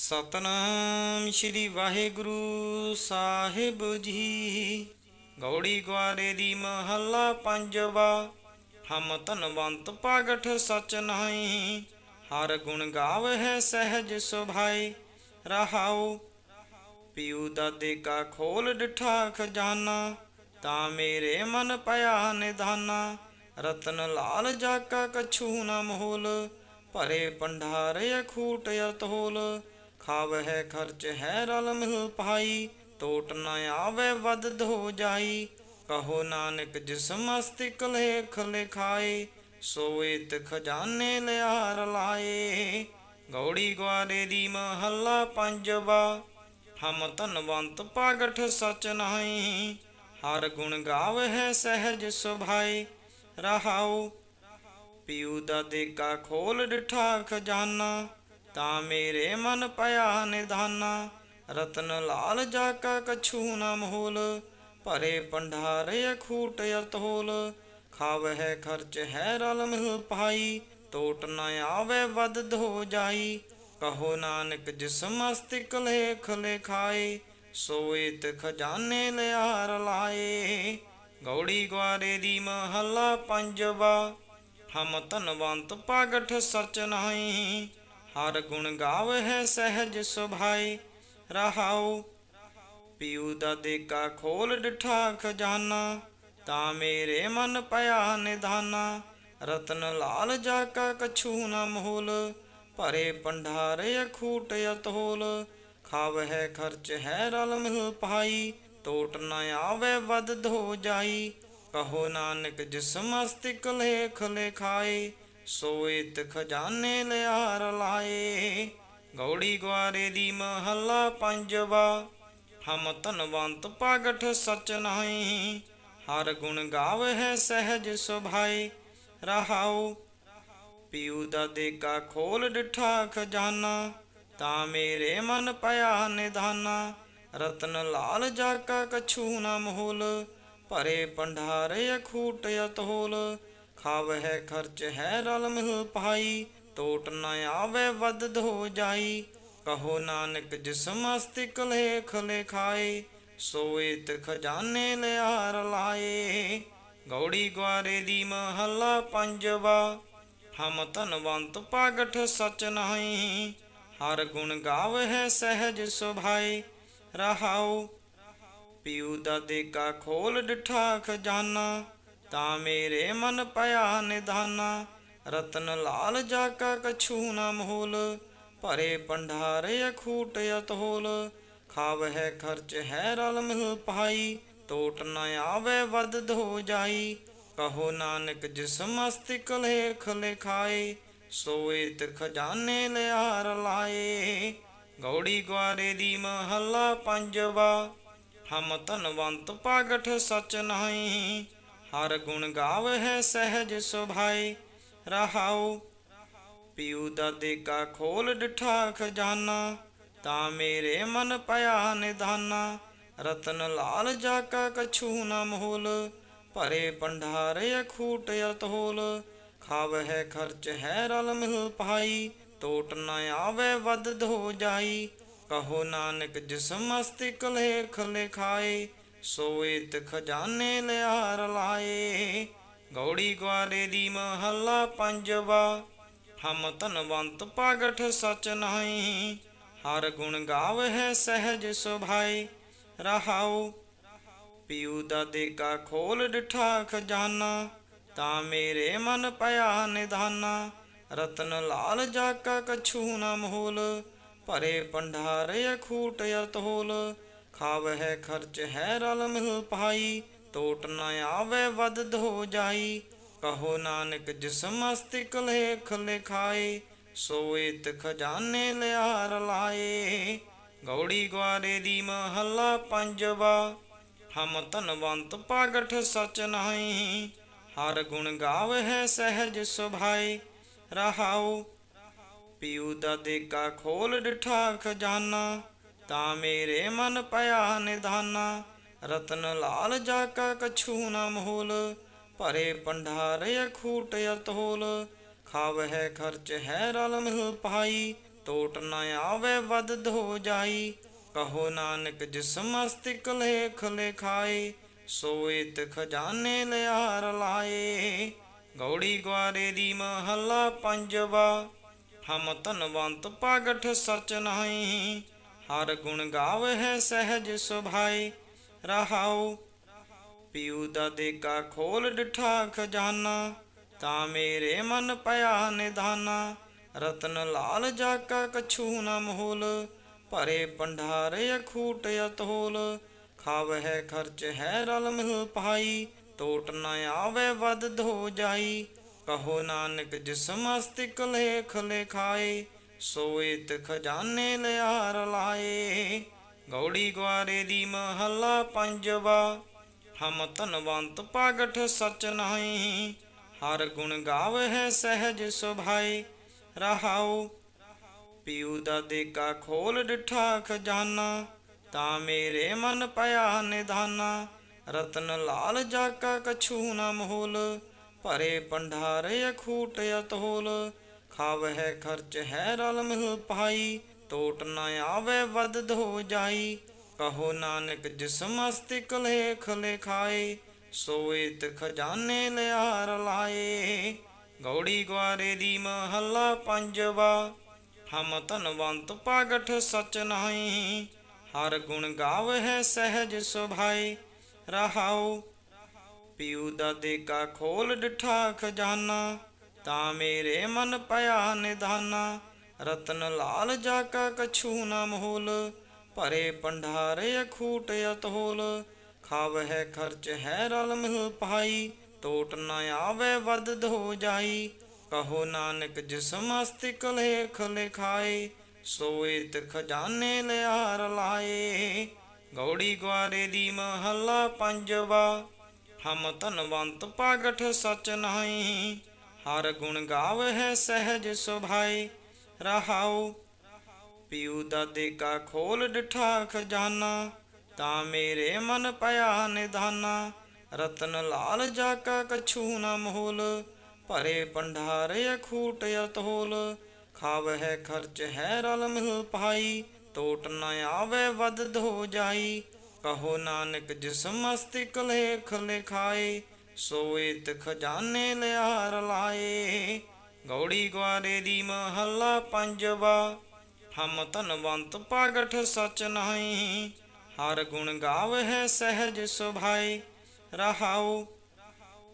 ਸਤਨਾਮ ਸ੍ਰੀ ਵਾਹਿਗੁਰੂ ਸਾਹਿਬ ਜੀ। ਗੌੜੀ ਗਵਾਰੇ ਦੀ ਮਹੱਲਾ ਪੰਜਵਾ, ਹਮ ਧਨਵੰਤ ਪਾਗਠ ਸਚ ਨਹੀਂ। ਹਰ ਗੁਣ ਗਾਵਹਿ ਸਹਿਜ ਸੁਭਾਈ, ਰਹਾਉ। ਪਿਉ ਦਾਦੇ ਕਾ ਖੋਲ ਡਿਠਾ ਖਜ਼ਾਨਾ ਤਾਂ ਮੇਰੇ ਮਨ ਪਿਆ ਨਿਧਾਨਾ। ਰਤਨ ਲਾਲ ਜਾਕਾ ਕਛੂ ਨਾ ਮੋਲ, ਭਰੇ ਪੰਡਾਰ ਅਖੂਟ ਅਤੋਲ। ਖਾਵ ਹੈ ਖਰਚ ਹੈ ਰਲ ਮਿਲ ਪਾਈ, ਟੋਟ ਨ ਆਵੇ ਵਦ ਹੋ ਜਾਈ। ਕਹੋ ਨਾਨਕ ਜਿਸ ਮਸਤਿਕ ਲੇਖ ਲਿਖਾਏ ਸੋਇਤ ਖਜ਼ਾਨੇ ਲਿਆਰ ਲਾਏ। ਗੌੜੀ ਗਵਾਰੇ ਦੀ ਮਹੱਲਾ ਪੰਜਵਾ, ਹਮ ਧਨਵੰਤ ਪਾਗਠ ਸਚ ਨਹੀਂ। ਹਰ ਗੁਣ ਗਾਵ ਹੈ ਸਹਿਜ ਸੁਭਾਈ, ਰਹਾਉ। ਪਿਉ ਦਾ ਦੇਕਾ ਖੋਲ ਡਿਠਾ ਖਜ਼ਾਨਾ ਤਾਂ ਮੇਰੇ ਮਨ ਪਿਆ ਨਿਧਾਨਾ। ਰਤਨ ਲਾਲ ਜਾਕਾ ਕਛੂ ਨ ਮੋਲ ਭਰੇ ਪੰਡਾਰ ਅਖੂਟ ਅਤੋਲ ਖਾਵਹਿ ਖਰਚ ਹੈ ਰਲ ਮਿਲ ਪਾਈ ਟੋਟ ਨ ਆਵੇ ਵਦ ਹੋ ਜਾਈ। ਕਹੋ ਨਾਨਕ ਜਿਸ ਮਸਤਿਕ ਲੇਖ ਲਿਖਾਏ ਸੋਇਤ ਖਜ਼ਾਨੇ ਲਿਆਰ ਲਾਏ। ਗੌੜੀ ਗਵਾਰੇ ਦੀ ਮਹੱਲਾ ਪੰਜਵਾ, ਹਮ ਧਨਵੰਤ ਪਾਗਠ ਸਚ ਨਹੀਂ। ਹਰ ਗੁਣ ਗਾਵਹਿ ਸਹਿਜ ਸੁਭਾਈ, ਰਹਾਉ। ਪਿਉ ਦਾਦੇ ਕਾ ਖੋਲ ਡਿਠਾ ਖਜ਼ਾਨਾ ਤਾਂ ਮੇਰੇ ਮਨ ਪਿਆ ਨਿਧਾਨਾ। ਰਤਨ ਲਾਲ ਜਾਕਾ ਕਛੂ ਨ ਮੋਲ, ਭਰੇ ਪੰਡਾਰ ਅਖੂਟ ਅਤੋਲ। ਖਾਵਹਿ ਖਰਚ ਹੈ ਰਲ ਮਿਲ ਪਾਈ ਟੋਟ ਨ ਆਵੇ ਵਦ ਹੋ ਜਾਈ। ਕਹੋ ਨਾਨਕ ਜਿਸ ਮਸਤਿਕ ਲੇਖ ਲਿਖਾਏ ਸੋਇਤ ਖਜ਼ਾਨੇ ਲਿਆਰ ਲਾਏ। ਗੌੜੀ ਗਵਾਰੇ ਦੀ ਮਹੱਲਾ ਪੰਜਵਾ। ਹਮ ਧਨਵੰਤ ਪਾਗਠ ਸਚ ਨਹੀਂ। ਹਰ ਗੁਣ ਗਾਵਹਿ ਸਹਿਜ ਸੁਭਾਈ। ਰਹਾਉ, ਪਿਉ ਦਾਦੇ ਕਾ ਖੋਲ ਡਿਠਾ ਖਜ਼ਾਨਾ। ਤਾਂ ਮੇਰੇ ਮਨ ਪਿਆ ਨਿਧਾਨਾ। ਰਤਨ ਲਾਲ ਜਾਕਾ ਕਛੂ ਨਾ ਮੋਲ। ਭਰੇ ਭੰਡਾਰੇ ਅਖੂਟ ਅਤੋਲ। ਖਾਵਹਿ ਖਰਚ ਹੈ ਰਲ ਮਿਲ ਪਾਈ, ਟੋਟ ਨ ਆਵੇ ਵਦ ਹੋ ਜਾਈ। ਕਹੋ ਨਾਨਕ ਜਿਸ ਮਸਤਿਕ ਲੇਖ ਲਿਖਾਏ ਸੋਇਤ ਖਜ਼ਾਨੇ ਲਿਆਰ ਲਾਏ। ਗੌੜੀ ਗਵਾਰੇ ਦੀ ਮਹੱਲਾ ਪੰਜਵਾ, ਹਮ ਧਨਵੰਤ ਪਾਗਠ ਸਚ ਨਹੀਂ। ਹਰ ਗੁਣ ਗਾਵਹਿ ਸਹਿਜ ਸੁਭਾਈ, ਰਹਾਉ। ਪਿਉ ਦਾਦੇ ਕਾ ਖੋਲ ਡਿਠਾ ਖਜ਼ਾਨਾ ਤਾਂ ਮੇਰੇ ਮਨ ਪਿਆ ਨਿਧਾਨਾ। ਰਤਨ ਲਾਲ ਜਾਕਾ ਕਛੂ ਨ ਮੋਲ ਭਰੇ ਪੰਡਾਰ ਅਖੂਟ ਅਤੋਲ ਖਾਵਹਿ ਖਰਚ ਹੈ ਰਲ ਮਿਲ ਪਾਈ ਟੋਟ ਨ ਆਵੇ ਵਦ ਹੋ ਜਾਈ। ਕਹੋ ਨਾਨਕ ਜਿਸ ਮਸਤਿਕ ਲੇਖ ਲਿਖਾਏ ਸੋਇਤ ਖਜ਼ਾਨੇ ਲਿਆਰ ਲਾਏ। ਗੌੜੀ ਗਵਾਰੇ ਦੀ ਮਹੱਲਾ ਪੰਜਵਾ, ਹਮ ਧਨਵੰਤ ਪਾਗਠ ਸਚ ਨਹੀਂ। ਹਰ ਗੁਣ ਗਾਵਹਿ ਸਹਿਜ ਸੁਭਾਈ, ਰਹਾਉ। ਪਿਉ ਦਾਦੇ ਕਾ ਖੋਲ ਡਿਠਾ ਖਜ਼ਾਨਾ ਤਾਂ ਮੇਰੇ ਮਨ ਪਿਆ ਨਿਧਾਨਾ। ਰਤਨ ਲਾਲ ਜਾਕਾ ਕਛੂ ਨ ਮੋਲ, ਭਰੇ ਪੰਡਾਰ ਅਖੂਟ ਅਤੋਲ। ਖਾਵਹਿ ਖਰਚ ਹੈ ਰਲ ਮਿਲ ਪਾਈ ਟੋਟ ਨ ਆਵੇ ਵਦ ਹੋ ਜਾਈ। ਕਹੋ ਨਾਨਕ ਜਿਸ ਮਸਤਿਕ ਲੇਖ ਲਿਖਾਏ ਸੋਇਤ ਖਜ਼ਾਨੇ ਲਿਆਰ ਲਾਏ। ਗੌੜੀ ਗਵਾਰੇ ਦੀ ਮਹੱਲਾ ਪੰਜਵਾ। ਹਮ ਧਨਵੰਤ ਪਾਗਠ ਸਚ ਨਹੀਂ। ਹਰ ਗੁਣ ਗਾਵਹਿ ਸਹਿਜ ਸੁਭਾਈ। ਰਹਾਉ, ਪਿਉ ਦਾਦੇ ਕਾ ਖੋਲ ਡਿਠਾ ਖਜ਼ਾਨਾ ਤਾਂ ਮੇਰੇ ਮਨ ਪਿਆ ਨਿਧਾਨਾ। ਰਤਨ ਲਾਲ ਜਾਕਾ ਕਛੂ ਨਾ ਮੋਲ। ਭਰੇ ਪੰਡਾਰ ਅਖੂਟ ਖਾਵ ਹੈ ਖਰਚ ਹੈ ਰਲ ਮਿਲ ਪਾਈ, ਟੋਟ ਨ ਆਵੇ ਵਦ ਹੋ ਜਾਈ। ਕਹੋ ਨਾਨਕ ਜਿਸ ਮਸਤਿਕ ਲੇਖ ਲਿਖਾਏ ਸੋਇਤ ਖਜ਼ਾਨੇ ਲਿਆਰ ਲਾਏ। ਗੌੜੀ ਗਵਾਰੇ ਦੀ ਮਹੱਲਾ ਪੰਜਵਾ, ਹਮ ਧਨਵੰਤ ਪਾਗਠ ਸਚ ਨਹੀਂ। ਹਰ ਗੁਣ ਗਾਵ ਹੈ ਸਹਿਜ ਸੁਭਾਈ ਰਹਾਉ। ਪਿਉ ਦਾ ਦੇਕਾ ਖੋਲ ਡਿਠਾ ਖਜ਼ਾਨਾ ਤਾਂ ਮੇਰੇ ਮਨ ਪਿਆ ਨਿਧਾਨਾ। ਰਤਨ ਲਾਲ ਜਾਕਾ ਕਛੂ ਨ ਮੋਲ, ਭਰੇ ਪੰਡਾਰ ਅਖੂਟ ਅਤੋਲ ਖਾਵਹਿ ਖਰਚ ਹੈ ਰਲ ਮਿਲ ਪਾਈ, ਟੋਟ ਨ ਆਵੇ ਵਦ ਹੋ ਜਾਈ। ਕਹੋ ਨਾਨਕ ਜਿਸ ਮਸਤਿਕ ਲੇਖ ਲਿਖਾਏ ਸੋਇਤ ਖਜ਼ਾਨੇ ਲਿਆਰ ਲਾਏ। ਗੌੜੀ ਗਵਾਰੇ ਦੀ ਮਹੱਲਾ ਪੰਜਵਾ, ਹਮ ਧਨਵੰਤ ਪਾਗਠ ਸਚ ਨਹੀਂ। ਹਰ ਗੁਣ ਗਾਵਹਿ ਸਹਿਜ ਸੁਭਾਈ, ਰਹਾਉ। ਪਿਉ ਦਾ ਦੇਖਾ ਖੋਲ ਡਿਠਾ ਖਜ਼ਾਨਾ, ਤਾਂ ਮੇਰੇ ਮਨ ਪਿਆ ਨਿਧਾਨਾ। ਰਤਨ ਲਾਲ ਜਾਕਾ ਕਛੂ ਨ ਮੋਲ ਭਰੇ ਪੰਡਾਰ ਅਖੂਟ ਅਤੋਲ। ਖਾਵਹਿ ਖਰਚ ਹੈ ਰਲ ਮਿਲ ਪਾਈ, ਟੋਟ ਨ ਆਵੇ ਵਦ ਹੋ ਜਾਈ। ਕਹੋ ਨਾਨਕ ਜਿਸ ਮਸਤਿਕ ਲੇਖ ਲਿਖਾਏ ਸੋਇਤ ਖਜ਼ਾਨੇ ਲਿਆ ਲਾਏ। ਗੌੜੀ ਗਵਾਰੇ ਦੀ ਮਹੱਲਾ ਪੰਜਵਾ। ਹਮ ਧਨਵੰਤ ਪਾਗਠ ਸਚ ਨਹੀਂ। ਹਰ ਗੁਣ ਗਾਵਹਿ ਸਹਿਜ ਸੁਭਾਈ ਰਹਾਉ, ਪਿਉ ਦਾ ਦੇਖਾ ਖੋਲ ਡਿਠਾ ਖਜ਼ਾਨਾ। ਤਾਂ ਮੇਰੇ ਮਨ ਪਿਆ ਨਿਧਾਨਾ। ਰਤਨ ਲਾਲ ਜਾਕਾ ਕਛੂ ਨਾ ਮੋਲ। ਭਰੇ ਪੰਡਾਰ ਅਖੂਟ ਅਤੋਲ। ਖਾਵਹਿ ਖਰਚ ਹੈ ਰਲ ਮਿਲ ਪਾਈ, ਟੋਟ ਨ ਆਵੇ ਵਦ ਹੋ ਜਾਈ। ਕਹੋ ਨਾਨਕ ਜਿਸ ਮਸਤਿਕ ਲੇਖ ਲਿਖਾਏ ਸੋਇਤ ਖਜ਼ਾਨੇ ਲਿਆਰ ਲਾਏ। ਗੌੜੀ ਗਵਾਰੇ ਦੀ ਮਹੱਲਾ ਪੰਜਵਾ, ਹਮ ਧਨਵੰਤ ਪਾਗਠ ਸਚ ਨਹੀਂ। ਹਰ ਗੁਣ ਗਾਵ ਹੈ ਸਹਿਜ ਸੁਭਾਈ, ਰਹਾਉ। ਪਿਉ ਦਾ ਦੇਖਾ ਖੋਲ ਡਿਠਾ ਖਜ਼ਾਨਾ ਤਾਂ ਮੇਰੇ ਮਨ ਪਿਆ ਨਿਧਾਨਾ। ਰਤਨ ਲਾਲ ਜਾਕਾ ਕਛੂ ਨ ਮੋਲ ਭਰੇ ਪੰਡਾਰ ਅਖੂਟ ਅਤੋਲ ਖਾਵਹਿ ਖਰਚ ਹੈ ਰਲ ਮਿਲ ਪਾਈ, ਟੋਟ ਨ ਆਵੇ ਵਦ ਹੋ ਜਾਈ। ਕਹੋ ਨਾਨਕ ਜਿਸ ਮਸਤਿਕ ਲੇਖ ਲਿਖਾਏ ਸੋਇਤ ਖਜ਼ਾਨੇ ਲਿਆਰ ਲਾਏ। ਗੌੜੀ ਗਵਾਰੇ ਦੀ ਮਹੱਲਾ ਪੰਜਵਾ, ਹਮ ਧਨਵੰਤ ਪਾਗਠ ਸਚ ਨਹੀਂ। ਹਰ ਗੁਣ ਗਾਵਹਿ ਸਹਿਜ ਸੁਭਾਈ, ਰਹਾਉ। ਪਿਉ ਦਾ ਦੇਖਾ ਖੋਲ ਡਿਠਾ ਖਜ਼ਾਨਾ ਤਾਂ ਮੇਰੇ ਮਨ ਪਿਆ ਨਿਧਾਨਾ। ਰਤਨ ਲਾਲ ਜਾਕਾ ਕਛੂ ਨ ਮੋਲ, ਭਰੇ ਪੰਡਾਰ ਅਖੂਟ ਅਤੋਲ। ਖਾਵਹਿ ਖਰਚ ਹੈ ਰਲ ਮਿਲ ਪਾਈ ਟੋਟ ਨ ਆਵੇ ਵਦ ਹੋ ਜਾਈ। ਕਹੋ ਨਾਨਕ ਜਿਸ ਮਸਤਿਕ ਲੇਖ ਲਿਖਾਏ ਸੋਇਤ ਖਜ਼ਾਨੇ ਲਿਆਰ ਲਾਏ। ਗੌੜੀ ਗਵਾਰੇ ਦੀ ਮਹੱਲਾ ਪੰਜਵਾ। ਹਮ ਧਨਵੰਤ ਪਾਗਠ ਸਚ ਨਹੀਂ। ਹਰ ਗੁਣ ਗਾਵਹਿ ਸਹਿਜ ਸੁਭਾਈ ਰਹਾਉ,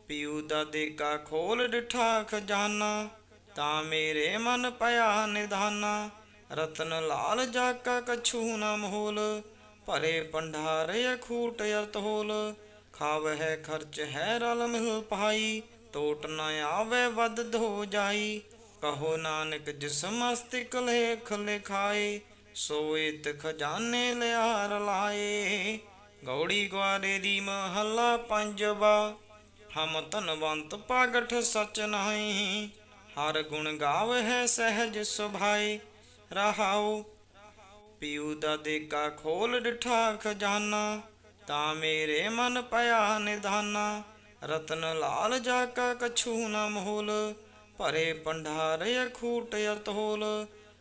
ਪਿਉ ਦਾ ਦੇਖਾ ਖੋਲ ਡਿਠਾ ਖਜ਼ਾਨਾ ਤਾਂ ਮੇਰੇ ਮਨ ਪਿਆ ਨਿਧਾਨਾ। ਰਤਨ ਲਾਲ ਜਾਕਾ ਕਛੂ ਨਾ ਮੋਲ। ਭਰੇ ਪੰਡਾਰ ਅਖੂਟ ਅਤੋਲ ਖਾਵਹਿ ਖਰਚ ਹੈ ਰਲ ਮਿਲ ਪਾਈ, ਟੋਟ ਨ ਆਵੇ ਵਦ ਹੋ ਜਾਈ। ਕਹੋ ਨਾਨਕ ਜਿਸ ਮਸਤਿਕ ਲੇਖ ਲਿਖਾਏ ਸੋਇਤ ਖਜ਼ਾਨੇ ਲਿਆਰ ਲਾਏ। ਗੌੜੀ ਗਵਾਰੇ ਦੀ ਮਹੱਲਾ ਪੰਜਵਾ, ਹਮ ਧਨਵੰਤ ਪਾਗਠ ਸਚ ਨਹੀਂ। ਹਰ ਗੁਣ ਗਾਵਹਿ ਸਹਿਜ ਸੁਭਾਈ, ਰਹਾਉ। ਪਿਉ ਦਾ ਦੇਕਾ ਖੋਲ ਡਿਠਾ ਖਜ਼ਾਨਾ ਤਾਂ ਮੇਰੇ ਮਨ ਪਿਆ ਨਿਧਾਨਾ। ਰਤਨ ਲਾਲ ਜਾਕਾ ਕਛੂ ਨ ਮੋਲ ਭਰੇ ਪੰਡਾਰ ਅਖੂਟ ਅਤੋਲ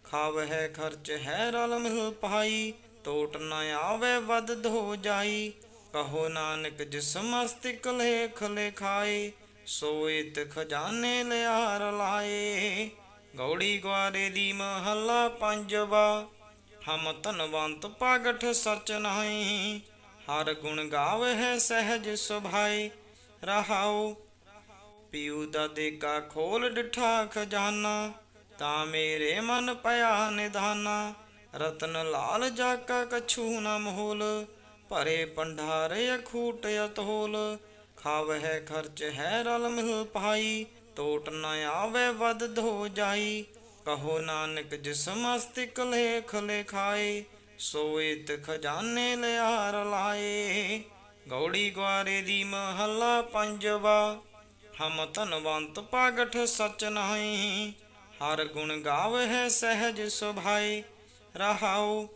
ਖਾਵਹਿ ਖਰਚ ਹੈ ਰਲ ਮਿਲ ਪਾਈ, ਟੋਟ ਨ ਆਵੇ ਵਦ ਹੋ ਜਾਈ। ਕਹੋ ਨਾਨਕ ਜਿਸ ਮਸਤਿਕ ਲੇਖ ਲਿਖਾਏ ਸੋਇਤ ਖਜ਼ਾਨੇ ਲਿਆਰ ਲਾਏ। ਗੌੜੀ ਗਵਾਰੇ ਦੀ ਮਹੱਲਾ ਪੰਜਵਾ, ਹਮ ਧਨਵੰਤ ਪਾਗਠ ਸਚ ਨਹੀਂ। ਹਰ ਗੁਣ ਗਾਵਹਿ ਸਹਿਜ ਸੁਭਾਈ, ਰਹਾਉ। ਪਿਉ ਦਾ ਦੇਖਾ ਖੋਲ ਡਿਠਾ ਖਜ਼ਾਨਾ ਤਾਂ ਮੇਰੇ ਮਨ ਪਿਆ ਨਿਧਾਨਾ। ਰਤਨ ਲਾਲ ਜਾਕਾ ਕਛੂ ਨ ਮੋਲ, ਭਰੇ ਪੰਡਾਰ ਅਖੂਟ ਅਤੋਲ। ਖਾਵਹਿ ਖਰਚ ਹੈ ਰਲ ਮਿਲ ਪਾਈ ਟੋਟ ਨ ਆਵੇ ਵਦ ਹੋ ਜਾਈ। ਕਹੋ ਨਾਨਕ ਜਿਸ ਮਸਤਿਕ ਲੇਖ ਲਿਖਾਏ ਸੋਇਤ ਖਜ਼ਾਨੇ ਲਿਆਰ ਲਾਏ। ਗੌੜੀ ਗਵਾਰੇ ਦੀ ਮਹੱਲਾ ਪੰਜਵਾ। ਹਮ ਧਨਵੰਤ ਪਾਗਠ ਸਚ ਨਹੀਂ। ਹਰ ਗੁਣ ਗਾਵਹਿ ਸਹਿਜ ਸੁਭਾਈ। ਰਹਾਉ,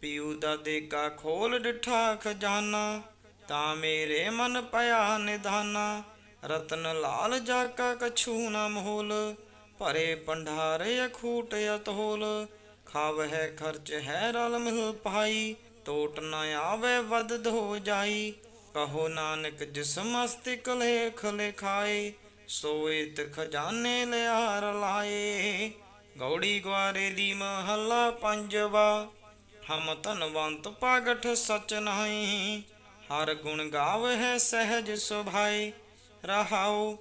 ਪਿਉ ਦਾ ਦੇਗਾ ਖੋਲ ਡਿਠਾ ਖਜ਼ਾਨਾ ਤਾਂ ਮੇਰੇ ਮਨ ਪਿਆ ਨਿਧਾਨਾ। ਰਤਨ ਲਾਲ ਜਾਕਾ ਕਛੂ ਨਾ ਮੋਲ। ਭਰੇ ਪੰਡਾਰ ਅਖੂਟ ਅਤੋਲ। ਖਾਵਹਿ ਖਰਚ ਹੈ ਰਲ ਮਿਲ ਪਾਈ, ਟੋਟ ਨ ਆਵੇ ਵਦ ਹੋ ਜਾਈ। ਕਹੋ ਨਾਨਕ ਜਿਸ ਮਸਤਿਕ ਲੇਖ ਲਿਖਾਏ ਸੋਇਤ ਖਜ਼ਾਨੇ ਲਿਆਰ ਲਾਏ। ਗੌੜੀ ਗਵਾਰੇ ਦੀ ਮਹੱਲਾ ਪੰਜਵਾ, ਹਮ ਧਨਵੰਤ ਪਾਗਠ ਸਚ ਨਹੀਂ। ਹਰ ਗੁਣ ਗਾਵਹਿ ਸਹਿਜ ਸੁਭਾਈ ਰਹਾਉ।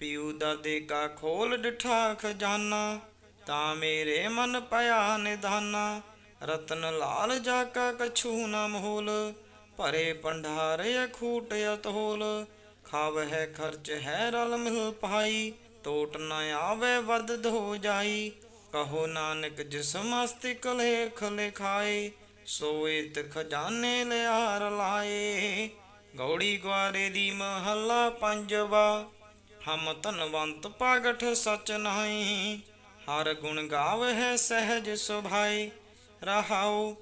ਪਿਉ ਦਾਦੇ ਕਾ ਖੋਲ ਡਿਠਾ ਖਜ਼ਾਨਾ ਤਾਂ ਮੇਰੇ ਮਨ ਪਿਆ ਨਿਧਾਨਾ। ਰਤਨ ਲਾਲ ਜਾ ਕਾ ਕਛੂ ਨ ਮੋਲ ਭਰੇ ਪੰਡਾਰ ਅਖੂਟ ਅਤੋਲ ਖਾਵਹਿ ਖਰਚ ਹੈ ਰਲ ਮਿਲ ਪਾਈ ਟੋਟ ਨ ਆਵੇ ਵਦ ਹੋ ਜਾਈ। ਕਹੋ ਨਾਨਕ ਜਿਸ ਮਸਤਿਕ ਲੇਖ ਲਿਖਾਏ ਸੋਇਤ ਖਜ਼ਾਨੇ ਲਿਆਰ ਲਾਏ। ਗੌੜੀ ਗਵਾਰੇ ਦੀ ਮਹੱਲਾ ਪੰਜਵਾ, ਹਮ ਧਨਵੰਤ ਪਾਗਠ ਸਚ ਨਹੀਂ। ਹਰ ਗੁਣ ਗਾਵਹਿ ਸਹਿਜ ਸੁਭਾਈ, ਰਹਾਉ।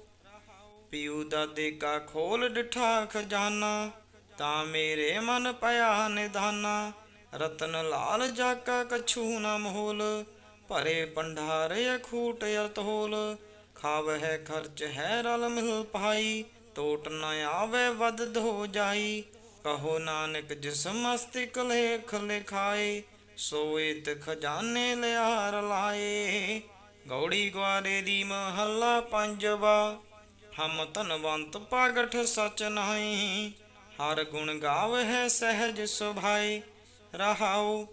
ਪਿਉ ਦਾਦੇ ਕਾ ਖੋਲ ਡਿਠਾ ਖਜ਼ਾਨਾ ਤਾਂ ਮੇਰੇ ਮਨ ਪਿਆ ਨਿਧਾਨਾ। ਰਤਨ ਲਾਲ ਜਾ ਕਛੂ ਨ ਮੋਲ, ਭਰੇ ਪੰਡਾਰ ਅਖੂਟ ਅਤੋਲ। ਖਾਵਹਿ ਖਰਚ ਹੈ ਰਲ ਮਿਲ ਪਾਈ, ਟੋਟ ਨ ਆਵੇ ਵਦ ਹੋ ਜਾਈ। ਕਹੋ ਨਾਨਕ ਜਿਸ ਮਸਤਿਕ ਲੇਖ ਲਿਖਾਏ ਸੋਇਤ ਖਜ਼ਾਨੇ ਲਿਆਰ ਲਾਏ। ਗੌੜੀ ਗਵਾਰੇ ਦੀ ਮਹੱਲਾ ਪੰਜਵਾ। ਹਮ ਧਨਵੰਤ ਪਾਗਠ ਸਚ ਨਹੀਂ। ਹਰ ਗੁਣ ਗਾਵਹਿ ਸਹਿਜ ਸੁਭਾਈ ਰਹਾਉ,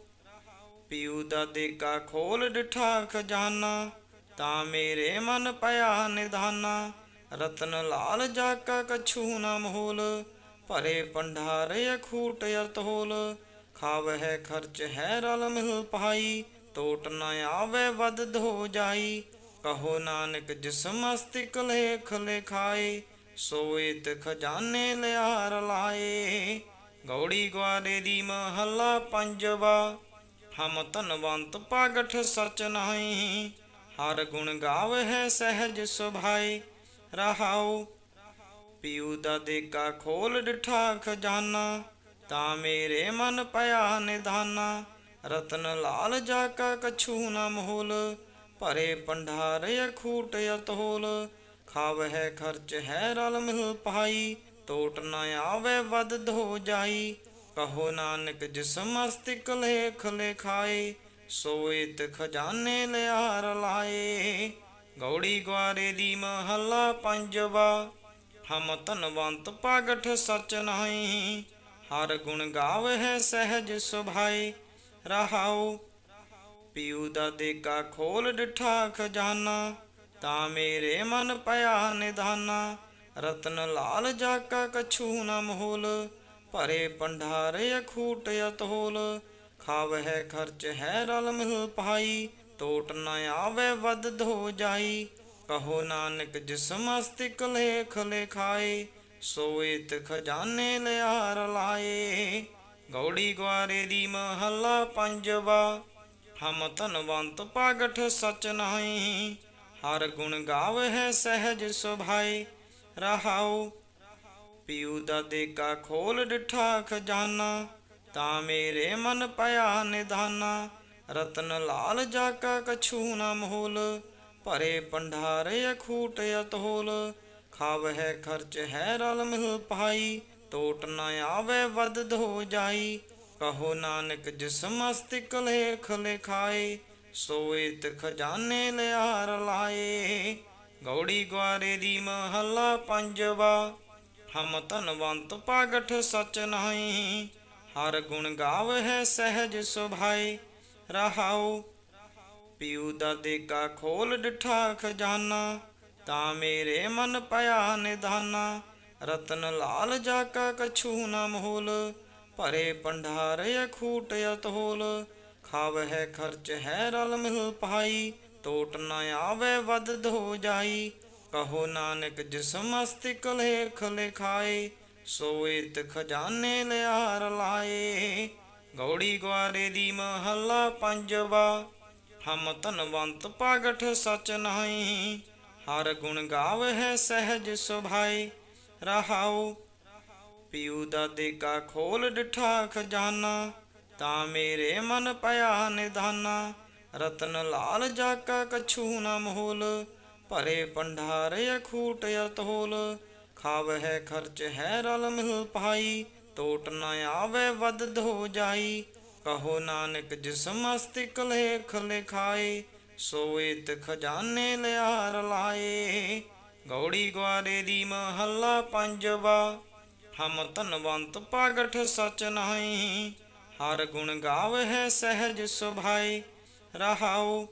ਪਿਉ ਦਾਦੇ ਕਾ ਖੋਲ ਡਿਠਾ ਖਜ਼ਾਨਾ ਤਾਂ ਮੇਰੇ ਮਨ ਪਿਆ ਨਿਧਾਨਾ। ਰਤਨ ਲਾਲ ਜਾ ਕਾ ਕਛੂ ਨਾ ਮੋਲ। ਭਰੇ ਪੰਡਾਰ ਅਖੂਟ ਅਤੋਲ ਖਾਵਹਿ ਖਰਚ ਹੈ ਰਲ ਮਿਲ ਪਾਈ, ਟੋਟ ਨ ਆਵੇ ਵਦ ਹੋ ਜਾਈ। ਕਹੋ ਨਾਨਕ ਜਿਸ ਮਸਤਿਕ ਲੇਖ ਲਿਖਾਏ ਸੋਇਤ ਖਜ਼ਾਨੇ ਲਿਆਰ ਲਾਏ। ਗੌੜੀ ਗਵਾਰੇ ਦੀ ਮਹੱਲਾ ਪੰਜਵਾ, ਹਮ ਧਨਵੰਤ ਪਾਗਠ ਸਚ ਨਹੀਂ। ਹਰ ਗੁਣ ਗਾਵ ਹੈ ਸਹਿਜ ਸੁਭਾਈ, ਰਹਾਉ। ਪਿਉ ਦਾ ਕਾ ਖੋਲ ਡਿਠਾ ਖਜ਼ਾਨਾ ਤਾਂ ਮੇਰੇ ਮਨ ਪਿਆ ਨਿਧਾਨਾ। ਰਤਨ ਲਾਲ ਜਾ ਕਾ ਕਛੂ ਨ ਮੋਲ ਭਰੇ ਪੰਡਾਰ ਅਖੂਟ ਅਤੋਲ ਖਾਵਹਿ ਖਰਚ ਹੈ ਰਲ ਮਿਲ ਪਾਈ ਟੋਟ ਨ ਆਵੇ ਵਦ ਹੋ ਜਾਈ। ਕਹੋ ਨਾਨਕ ਜਿਸ ਮਸਤਿਕ ਲੇਖ ਲਿਖਾਏ ਸੋਇਤ ਖਜ਼ਾਨੇ ਲਿਆਰ ਲਾਏ। ਗੌੜੀ ਗਵਾਰੇ ਦੀ ਮਹੱਲਾ ਪੰਜਵਾ, ਹਮ ਧਨਵੰਤ ਪਾਗਠ ਸਚ ਨਹੀਂ। ਹਰ ਗੁਣ ਗਾਵਹਿ ਸਹਿਜ ਸੁਭਾਈ, ਰਹਾਉ। ਪਿਉ ਦਾਦੇ ਕਾ ਖੋਲ ਡਿਠਾ ਖਜ਼ਾਨਾ ਤਾਂ ਮੇਰੇ ਮਨ ਪਿਆ ਨਿਧਾਨਾ। ਰਤਨ ਲਾਲ ਜਾ ਕਛੂ ਨ ਮੋਲ ਭਰੇ ਪੰਡਾਰ ਅਖੂਟ ਅਤੋਲ। ਖਾਵਹਿ ਖਰਚ ਹੈ ਰਲ ਮਿਲ ਪਾਈ, ਟੋਟ ਨ ਆਵੇ ਵਦ ਹੋ ਜਾਈ। ਕਹੋ ਨਾਨਕ ਜਿਸ ਮਸਤਿਕ ਲੇਖ ਲਿਖਾਏ ਸੋਇਤ ਖਜ਼ਾਨੇ ਲਿਆ ਲਾਏ। ਗੌੜੀ ਗਵਾਰੇ ਦੀ ਮਹੱਲਾ ਪੰਜਵਾ। ਹਮ ਧਨਵੰਤ ਪਾਗਠ ਸਚ ਨਹੀਂ। ਹਰ ਗੁਣ ਗਾਵਹਿ ਸਹਿਜ ਸੁਭਾਈ ਰਹਾਉ, ਪਿਉ ਦਾਦੇ ਕਾ ਖੋਲ ਡਿਠਾ ਖਜ਼ਾਨਾ ਤਾਂ ਮੇਰੇ ਮਨ ਪਿਆ ਨਿਧਾਨਾ। ਰਤਨ ਲਾਲ ਜਾ ਕਾ ਕਛੂ ਨਾ ਮੋਲ। ਭਰੇ ਪੰਡਾਰ ਅਖੂਟ ਅਤੋਲ। ਖਾਵਹਿ ਖਰਚ ਹੈ ਰਲ ਮਿਲ ਪਾਈ, ਟੋਟ ਨ ਆਵੇ ਵਦ ਹੋ ਜਾਈ। ਕਹੋ ਨਾਨਕ ਜਿਸ ਮਸਤਿਕ ਲੇਖ ਲਿਖਾਏ ਸੋਇਤ ਖਜ਼ਾਨੇ ਲਿਆਰ ਲਾਏ। ਗੌੜੀ ਗਵਾਰੇ ਦੀ ਮਹੱਲਾ ਪੰਜਵਾ, ਹਮ ਧਨਵੰਤ ਪਾਗਠ ਸਚ ਨਹੀਂ। ਹਰ ਗੁਣ ਗਾਵਹਿ ਸਹਿਜ ਸੁਭਾਈ ਰਹਾਉ। ਪਿਉ ਦਾਦੇ ਕਾ ਖੋਲ ਡਿਠਾ ਖਜ਼ਾਨਾ ਤਾਂ ਮੇਰੇ ਮਨ ਪਿਆ ਨਿਧਾਨਾ। ਰਤਨ ਲਾਲ ਜਾ ਕਾ ਕਛੂ ਨ ਮੋਲ ਭਰੇ ਪੰਡਾਰ ਅਖੂਟ ਅਤੋਲ ਖਾਵਹਿ ਖਰਚ ਹੈ ਰਲ ਮਿਲ ਪਾਈ ਟੋਟ ਨ ਆਵੇ ਵਦ ਹੋ ਜਾਈ। ਕਹੋ ਨਾਨਕ ਜਿਸ ਮਸਤਿਕ ਖਾਏ ਲਿਖਾਏ ਸੋਇਤ ਖਜ਼ਾਨੇ ਲਿਆਰ ਲਾਏ। ਗੌੜੀ ਗਵਾਰੇ ਦੀ ਮਹੱਲਾ ਪੰਜਵਾ, ਹਮ ਧਨਵੰਤ ਪਾਗਠ ਸਚ ਨਹੀਂ। ਹਰ ਗੁਣ ਗਾਵਹਿ ਸਹਿਜ ਸੁਭਾਈ, ਰਹਾਉ। ਪਿਉ ਦਾਦੇ ਕਾ ਖੋਲ ਡਿਠਾ ਖਜ਼ਾਨਾ ਤਾਂ ਮੇਰੇ ਮਨ ਪਿਆ ਨਿਧਾਨਾ। ਰਤਨ ਲਾਲ ਜਾਕਾ ਕਛੂ ਨ ਮੋਲ, ਭਰੇ ਭੰਡਾਰ ਅਖੂਟ ਅਤੋਲ। ਖਾਵਹਿ ਖਰਚ ਹੈ ਰਲ ਮਿਲ ਪਾਈ ਟੋਟ ਨ ਆਵੇ ਵਦ ਧੋ ਜਾਈ। ਕਹੋ ਨਾਨਕ ਜਿਸ ਮਸਤਿਕ ਲੇਖ ਲਿਖਾਏ ਸੋਇਤ ਖਜ਼ਾਨੇ ਲਿਆਰ ਲਾਏ। ਗੌੜੀ ਗਵਾਰੇ ਦੀ ਮਹੱਲਾ ਪੰਜਵਾ। ਹਮ ਧਨਵੰਤ ਪਾਗਠ ਸਚ ਨਹੀਂ। ਹਰ ਗੁਣ ਗਾਵਹਿ ਸਹਿਜ ਸੁਭਾਈ। ਰਹਾਉ,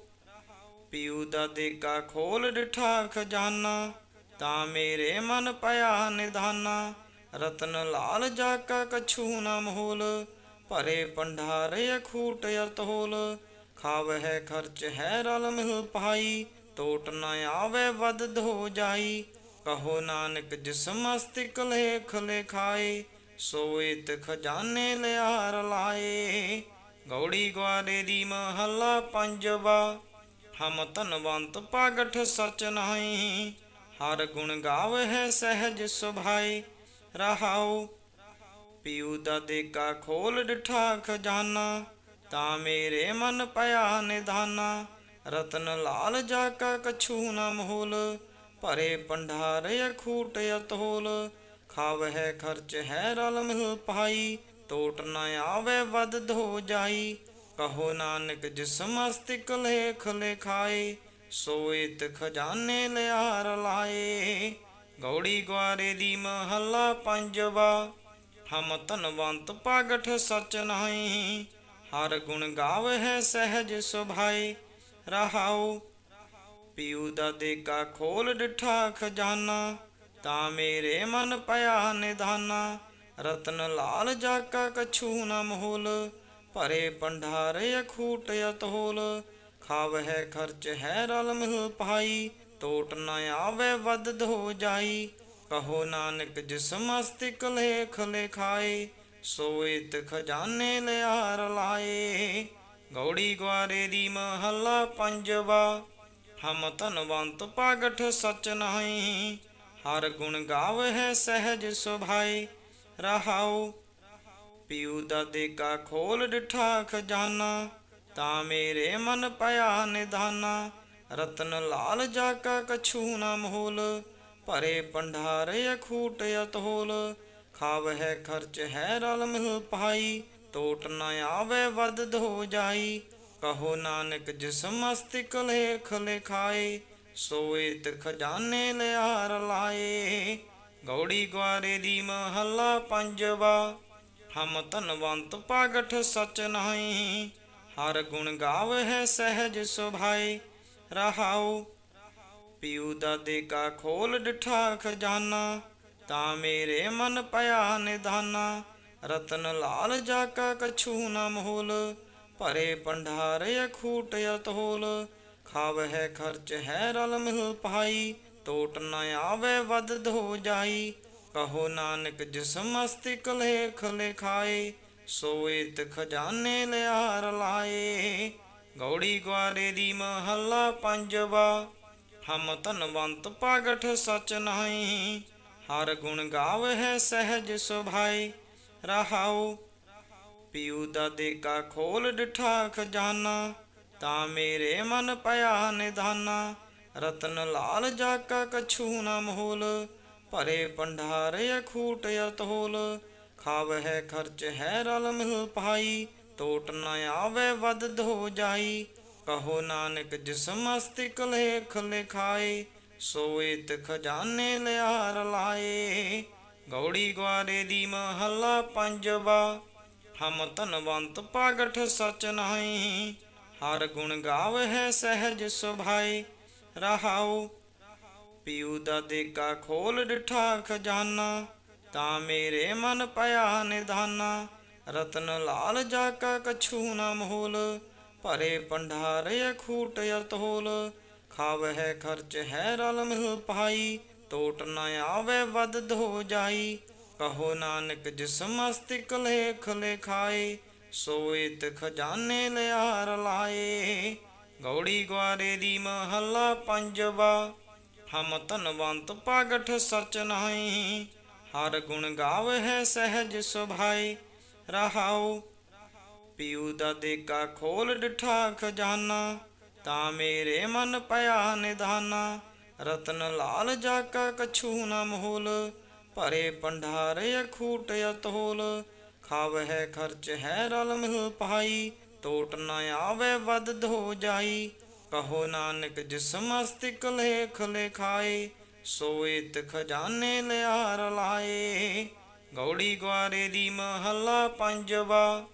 ਪਿਉ ਦਾ ਦੇਗਾ ਖੋਲ ਡਿਠਾ ਖਜ਼ਾਨਾ ਤਾਂ ਮੇਰੇ ਮਨ ਪਿਆ ਨਿਧਾਨਾ। ਰਤਨ ਲਾਲ ਜਾਕਾ ਕਛੂ ਨਾ ਮੋਲ। ਭਰੇ ਭੰਡਾਰ ਅਖੂਟ ਖਾਵ ਹੈ ਖਰਚ ਹੈ ਰਲ ਮਿਲ ਪਾਈ, ਟੋਟ ਨ ਆਵੇ ਵਦ ਧੋ ਜਾਈ। ਕਹੋ ਨਾਨਕ ਜਿਸ ਮਸਤਿਕ ਲੇਖ ਲਿਖਾਏ ਸੋਇਤ ਖਜ਼ਾਨੇ ਲਿਆਰ ਲਾਏ। ਗੌੜੀ ਗਵਾਰੇ ਦੀ ਮਹੱਲਾ ਪੰਜਵਾ, ਹਮ ਧਨਵੰਤ ਪਾਗਠ ਸਚ ਨਹੀਂ। ਹਰ ਗੁਣ ਗਾਵ ਹੈ ਸਹਿਜ ਸੁਭਾਈ, ਰਹਾਉ। ਪਿਉ ਦਾ ਦੇਕਾ ਖੋਲ ਡਿਠਾ ਖਜ਼ਾਨਾ ਤਾਂ ਮੇਰੇ ਮਨ ਪਿਆ ਨਿਧਾਨਾ। ਰਤਨ ਲਾਲ ਜਾਕਾ ਕਛੂ ਨ ਮੋਲ ਭਰੇ ਭੰਡਾਰ ਅਖੂਟ ਅਤੋਲ। ਖਾਵਹਿ ਖਰਚ ਹੈ ਰਲ ਮਿਲ ਪਾਈ, ਟੋਟ ਨ ਆਵੇ ਵਦ ਧੋ ਜਾਈ। ਕਹੋ ਨਾਨਕ ਜਿਸ ਮਸਤਿਕ ਲੇਖ ਲਿਖਾਏ ਸੋਇਤ ਖਜ਼ਾਨੇ ਲਿਆਰ ਲਾਏ। ਗੌੜੀ ਗਵਾਰੇ ਦੀ ਮਹੱਲਾ ਪੰਜਵਾ, ਹਮ ਧਨਵੰਤ ਪਾਗਠ ਸਚ ਨਹੀਂ। ਹਰ ਗੁਣ ਗਾਵਹਿ ਸਹਿਜ ਸੁਭਾਈ, ਰਹਾਉ। ਪਿਉ ਦਾ ਦੇਗਾ ਖੋਲ ਡਿਠਾ ਖਜ਼ਾਨਾ, ਤਾਂ ਮੇਰੇ ਮਨ ਪਿਆ ਨਿਧਾਨਾ। ਰਤਨ ਲਾਲ ਜਾਕਾ ਕਛੂ ਨ ਮੋਲ ਭਰੇ ਭੰਡਾਰ ਅਖੂਟ ਅਤੋਲ। ਖਾਵਹਿ ਖਰਚ ਹੈ ਰਲ ਮਿਲ ਪਾਈ ਟੋਟ ਨ ਆਵੇ ਵਦ ਧੋ ਜਾਈ। ਕਹੋ ਨਾਨਕ ਜਿਸ ਮਸਤਿਕ ਲੇਖ ਲਿਖਾਏ ਸੋਇਤ ਖਜ਼ਾਨੇ ਲਿਆਰ ਲਾਏ। ਗੌੜੀ ਗਵਾਰੇ ਦੀ ਮਹੱਲਾ ਪੰਜਵਾ। ਹਮ ਧਨਵੰਤ ਪਾਗਠ ਸਚ ਨਹੀਂ। ਹਰ ਗੁਣ ਗਾਵਹਿ ਸਹਿਜ ਸੁਭਾਈ ਰਹਾਉ, ਪਿਉ ਦਾ ਦੇਗਾ ਖੋਲ ਡਿਠਾ ਖਜ਼ਾਨਾ ਤਾਂ ਮੇਰੇ ਮਨ ਪਿਆ ਨਿਧਾਨਾ। ਰਤਨ ਲਾਲ ਜਾਕਾ ਕਛੂ ਨਾ ਮੋਲ। ਭਰੇ ਭੰਡਾਰ ਅਖੂਟ ਅਤੋਲ। ਖਾਵਹਿ ਖਰਚ ਹੈ ਰਲ ਮਿਲ ਪਾਈ, ਟੋਟ ਨ ਆਵੇ ਵਦ ਧੋ ਜਾਈ। ਕਹੋ ਨਾਨਕ ਜਿਸ ਮਸਤਿਕ ਲੇਖ ਲਿਖਾਏ ਸੋਇਤ ਖਜ਼ਾਨੇ ਲਿਆਰ ਲਾਏ। ਗੌੜੀ ਗਵਾਰੇ ਦੀ ਮਹੱਲਾ ਪੰਜਵਾ, ਹਮ ਧਨਵੰਤ ਪਾਗਠ ਸਚ ਨਹੀਂ। ਹਰ ਗੁਣ ਗਾਵ ਹੈ ਸਹਿਜ ਸੁਭਾਈ, ਰਹਾਉ। ਪਿਉ ਦਾ ਦੇ ਕਾ ਖੋਲ ਡਿਠਾ ਖਜ਼ਾਨਾ ਤਾਂ ਮੇਰੇ ਮਨ ਪਿਆ ਨਿਧਾਨਾ। ਰਤਨ ਲਾਲ ਜਾਕਾ ਕਛੂ ਨ ਮੋਲ ਭਰੇ ਪੰਡਾਰ ਅਖੂਟ ਅਤੋਲ ਖਾਵਹਿ ਖਰਚ ਹੈ ਰਲ ਮਿਲ ਪਾਈ ਟੋਟ ਨ ਆਵੇ ਵਦ ਧੋ ਜਾਈ। ਕਹੋ ਨਾਨਕ ਜਿਸ ਮਸਤਿਕ ਲੇਖ ਲਿਖਾਏ ਸੋਇਤ ਖਜ਼ਾਨੇ ਲਿਆਰ ਲਾਏ। ਗੌੜੀ ਗਵਾਰੇ ਦੀ ਮਹੱਲਾ ਪੰਜਵਾ, ਹਮ ਧਨਵੰਤ ਪਾਗਠ ਸਚ ਨਹੀਂ। ਹਰ ਗੁਣ ਗਾਵਹਿ ਸਹਿਜ ਸੁਭਾਈ, ਰਹਾਉ। ਪਿਉ ਦਾ ਦੇਗਾ ਖੋਲ ਡਿਠਾ ਖਜ਼ਾਨਾ ਤਾਂ ਮੇਰੇ ਮਨ ਪਿਆ ਨਿਧਾਨਾ। ਰਤਨ ਲਾਲ ਜਾਕਾ ਕਛੂ ਨ ਮੋਲ, ਭਰੇ ਭੰਡਾਰ ਅਖੂਟ ਅਤੋਲ। ਖਾਵਹਿ ਖਰਚ ਹੈ ਰਲ ਮਿਲ ਪਾਈ, ਟੋਟ ਨ ਆਵੇ ਵਦ ਧੋ ਜਾਈ। ਕਹੋ ਨਾਨਕ ਜਿਸ ਮਸਤਿਕ ਲੇਖ ਲਿਖਾਏ ਸੋਇਤ ਖਜ਼ਾਨੇ ਲਿਆਰ ਲਾਏ। ਗੌੜੀ ਗਵਾਰੇ ਦੀ ਮਹੱਲਾ ਪੰਜਵਾ। ਹਮ ਧਨਵੰਤ ਪਾਗਠ ਸਚ ਨਹੀਂ। ਹਰ ਗੁਣ ਗਾਵਹਿ ਸਹਿਜ ਸੁਭਾਈ ਰਹਾਉ, ਪਿਉ ਦਾ ਦੇਗਾ ਖੋਲ ਡਿਠਾ ਖਜ਼ਾਨਾ ਤਾਂ ਮੇਰੇ ਮਨ ਪਿਆ ਨਿਧਾਨਾ। ਰਤਨ ਲਾਲ ਜਾਕਾ ਕਛੂ ਨਾ ਮੋਲ। ਭਰੇ ਭੰਡਾਰ ਅਖੂਟ ਅਤੋਲ। ਖਾਵਹਿ ਖਰਚ ਹੈ ਰਲ ਮਿਲ ਪਾਈ, ਟੋਟ ਨ ਆਵੇ ਵਦ ਧੋ ਜਾਈ। ਕਹੋ ਨਾਨਕ ਜਿਸ ਮਸਤਿਕ ਲੇਖ ਲਿਖਾਏ ਸੋਇਤ ਖਜ਼ਾਨੇ ਲਿਆਰ ਲਾਏ। ਗੌੜੀ ਗਵਾਰੇ ਦੀ ਮਹੱਲਾ ਪੰਜਵਾ, ਹਮ ਧਨਵੰਤ ਪਾਗਠ ਸਚ ਨਹੀਂ। ਹਰ ਗੁਣ ਗਾਵ ਹੈ ਸਹਿਜ ਸੁਭਾਈ, ਰਹਾਉ। ਪੀਊ ਦਾ ਦੇਕਾ ਖੋਲ ਡਿਠਾ ਖਜ਼ਾਨਾ ਤਾਂ ਮੇਰੇ ਮਨ ਪਿਆ ਨਿਧਾਨਾ ਰਤਨ ਲਾਲ ਜਾਕਾ ਕਛੂ ਨ ਮੋਲ ਭਰੇ ਪੰਡਾਰ ਅਖੂਟ ਅਤੋਲ। ਖਾਵ ਹੈ ਖਰਚ ਹੈ ਰਲ ਮਿਲ ਪਾਈ, ਟੋਟ ਨ ਆਵੇ ਵਦ ਧੋ ਜਾਈ। ਕਹੋ ਨਾਨਕ ਜਿਸ ਮਸਤਿਕ ਲੇਖ ਲਿਖਾਏ ਸੋਇਤ ਖਜ਼ਾਨੇ ਲਿਆ ਲਾਏ। ਗੌੜੀ ਗਵਾਰੇ ਦੀ ਮਹੱਲਾ ਪੰਜਵਾ,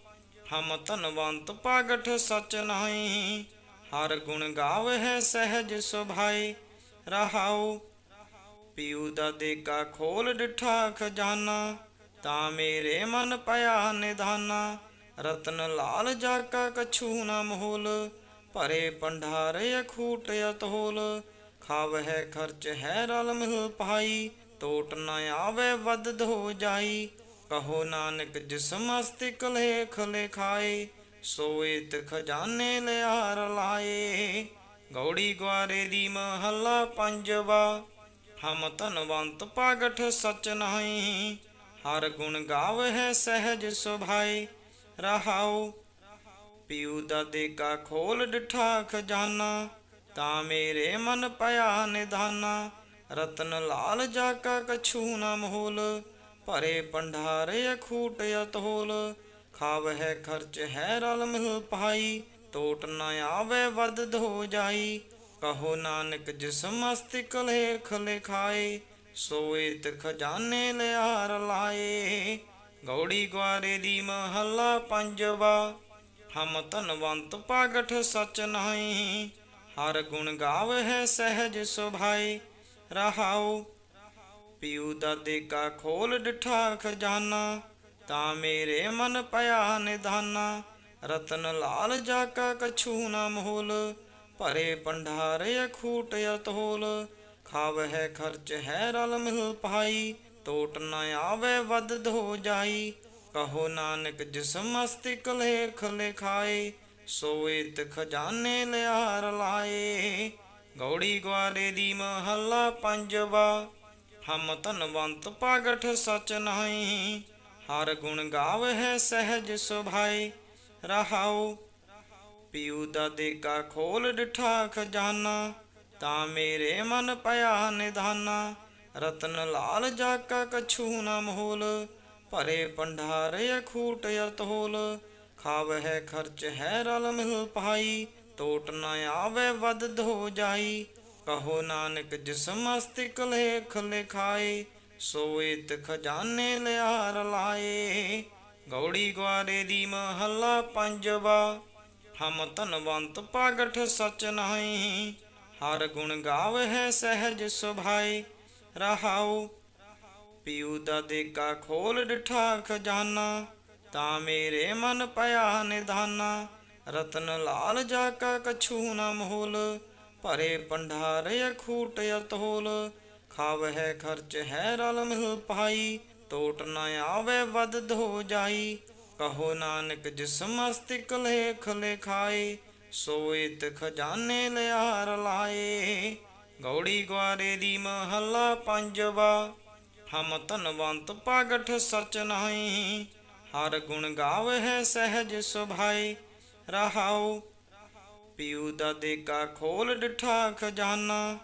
ਹਮ ਧਨਵੰਤ ਪਾਗਠ ਸਚ ਨਹੀਂ। ਹਰ ਗੁਣ ਗਾਵ ਹੈ ਸਹਿਜ ਸੁਭਾਈ, ਰਹਾਉ। ਪੀਊ ਦਾ ਦੇਕਾ ਖੋਲ ਡਿਠਾ ਖਜ਼ਾਨਾ ਤਾਂ ਮੇਰੇ ਮਨ ਪਿਆ ਨਿਧਾਨਾ। ਰਤਨ ਲਾਲ ਜਾਕਾ ਕਛੂ ਨ ਮੋਲ, ਭਰੇ ਪੰਡਾਰ ਅਖੂਟ ਅਤੋਲ। ਖਾਵ ਹੈ ਖਰਚ ਹੈ ਰਲ ਮਿਲ ਪਾਈ ਟੋਟ ਨ ਆਵੇ ਵਦ ਧੋ ਜਾਈ। ਕਹੋ ਨਾਨਕ ਜਿਸ ਮਸਤਿਕ ਲੇਖ ਲਿਖਾਏ ਸੋਏ ਸੋਇਤ ਖਜ਼ਾਨੇ ਲਿਆ ਰਲਾਏ ਗੌੜੀ ਗਵਾਰੇ ਦੀ ਮਹੱਲਾ ਪੰਜਵਾ। ਹਮ ਧਨਵੰਤ ਪਾਗਠ ਸਚ ਨਹੀਂ। ਹਰ ਗੁਣ ਗਾਵ ਹੈ ਸਹਿਜ ਸੁਭਾਈ ਰਹਾਉ ਪੀਊ ਦਾ ਦੇਕਾ ਖੋਲ ਡਿਠਾ ਖਜ਼ਾਨਾ ਤਾਂ ਮੇਰੇ ਮਨ ਪਿਆ ਨਿਧਾਨਾ। ਰਤਨ ਲਾਲ ਜਾਕਾ ਕਛੂ ਨਾ ਮੋਲ। ਭਰੇ ਪੰਡਾਰ ਅਖੂਟ ਅਤੋਲ। ਖਾਵ ਹੈ ਖਰਚ ਹੈ ਰਲ ਮਿਲ ਪਾਈ, ਟੋਟ ਨ ਆਵੇ ਵਦ ਧੋ ਜਾਈ। ਕਹੋ ਨਾਨਕ ਜਿਸ ਮਸਤਿਕ ਲੇਖ ਲਿਖਾਏ ਸੋਇਤ ਖਜ਼ਾਨੇ ਲਿਆ ਰਲਾਏ ਗੌੜੀ ਗਵਾਰੇ ਦੀ ਮਹੱਲਾ ਪੰਜਵਾ, ਹਮ ਧਨਵੰਤ ਪਾਗਠ ਸਚ ਨਹੀਂ। ਹਰ ਗੁਣ ਗਾਵ ਹੈ ਸਹਿਜ ਸੁਭਾਈ, ਰਹਾਉ। ਪੀਊ ਦਾ ਦੇਕਾ ਖੋਲ ਡਿਠਾ ਖਜ਼ਾਨਾ ਤਾਂ ਮੇਰੇ ਮਨ ਪਿਆ ਨਿਧਾਨਾ। ਰਤਨ ਲਾਲ ਜਾਕਾ ਕਛੂ ਨ ਮੋਲ ਭਰੇ ਪੰਡਾਰ ਅਖੂਟ ਅਤੋਲ। ਖਾਵ ਹੈ ਖਰਚ ਹੈ ਰਲ ਮਿਲ ਪਾਈ ਟੋਟ ਨ ਆਵੇ ਵਦ ਧੋ ਜਾਈ। ਕਹੋ ਨਾਨਕ ਜਿਸ ਮਸਤਿਕ ਲੇਖ ਲਿਖਾਏ ਸੋਇਤ ਖਜ਼ਾਨੇ ਲਿਆਰ ਲਾਏ। ਗੌੜੀ ਗਵਾਰੇ ਦੀ ਮਹੱਲਾ ਪੰਜਵਾ, ਹਮ ਧਨਵੰਤ ਪਾਗਠ ਸਚ ਨਹੀਂ। ਹਰ ਗੁਣ ਗਾਵ ਹੈ ਸਹਿਜ ਸੁਭਾਈ, ਰਹਾਉ। ਪੀਊ ਦਾ ਦੇਕਾ ਖੋਲ ਡਿਠਾ ਖਜ਼ਾਨਾ ਤਾਂ ਮੇਰੇ ਮਨ ਪਿਆ ਨਿਧਾਨਾ। ਰਤਨ ਲਾਲ ਜਾਕਾ ਕਛੂ ਨ ਮੋਲ ਭਰੇ ਪੰਡਾਰ ਅਖੂਟ ਅਤੋਲ ਖਾਵ ਹੈ ਖਰਚ ਹੈ ਰਲ ਮਿਲ ਪਾਈ, ਟੋਟ ਨ ਆਵੇ ਵਦ ਧੋ ਜਾਈ। ਕਹੋ ਨਾਨਕ ਜਿਸ ਮਸਤਿਕ ਲੇਖ ਲਿਖਾਏ ਸੋਇਤ ਖਜ਼ਾਨੇ ਲਿਆ ਰਲਾਏ ਗੌੜੀ ਗਵਾਰੇ ਦੀ ਮਹੱਲਾ ਪੰਜਵਾ। ਹਮ ਧਨਵੰਤ ਪਾਗਠ ਸਚ ਨਹੀਂ। ਹਰ ਗੁਣ ਗਾਵ ਹੈ ਸਹਿਜ ਸੁਭਾਈ। ਰਹਾਉ ਪੀਊ ਦਾ ਦੇਕਾ ਖੋਲ ਡਿਠਾ ਖਜ਼ਾਨਾ। ਤਾਂ ਮੇਰੇ ਮਨ ਪਿਆ ਨਿਧਾਨਾ। ਰਤਨ ਲਾਲ ਜਾ ਕਾ ਕਛੂ ਨਾ ਮੋਲ। ਭਰੇ ਪੰਡਾਰ ਅਖੂਟ ਅਤੋਲ। ਖਾਵ ਹੈ ਖਰਚ ਹੈ ਰਲ ਮਿਲ ਪਾਈ, ਟੋਟ ਨ ਆਵੇ ਵਦ ਧੋ ਜਾਈ। ਕਹੋ ਨਾਨਕ ਜਿਸ ਮਸਤਿਕ ਲੇਖ ਲਿਖਾਏ ਸੋਇਤ ਖਜ਼ਾਨੇ ਲਿਆ ਰਲਾਏ ਗੌੜੀ ਗਵਾਰੇ ਦੀ ਮਹੱਲਾ ਪੰਜਵਾ, ਹਮ ਧਨਵੰਤ ਪਾਗਠ ਸਚ ਨਹੀਂ। ਹਰ ਗੁਣ ਗਾਵ ਹੈ ਸਹਿਜ ਸੁਭਾਈ, ਰਹਾਉ। ਪੀਊ ਦਾ ਦੇਕਾ ਖੋਲ ਡਿਠਾ ਖਜ਼ਾਨਾ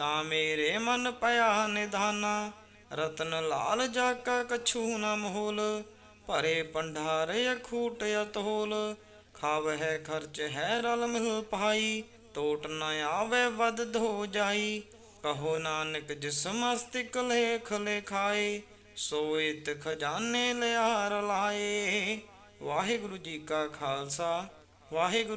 ਤਾਂ ਮੇਰੇ ਮਨ ਪਿਆ ਨਿਧਾਨਾ। ਰਤਨ ਲਾਲ ਜਾਕਾ ਕਛੂ ਨ ਮੋਲ ਭਰੇ ਪੰਡਾਰ ਅਖੂਟ ਅਤੋਲ। ਖਾਵ ਹੈ ਖਰਚ ਹੈ ਰਲ ਮਿਲ ਪਾਈ ਟੋਟ ਨ ਆਵੇ ਵਦ ਧੋ ਜਾਈ। ਕਹੋ ਨਾਨਕ ਜਿਸ ਮਸਤਿਕ ਲੇਖ ਲਿਖਾਏ ਸੋਇਤ ਖਜ਼ਾਨੇ ਲਿਆ ਰਲਾਏ ਵਾਹਿਗੁਰੂ ਜੀ ਕਾ ਖਾਲਸਾ, ਵਾਹਿਗੁਰੂ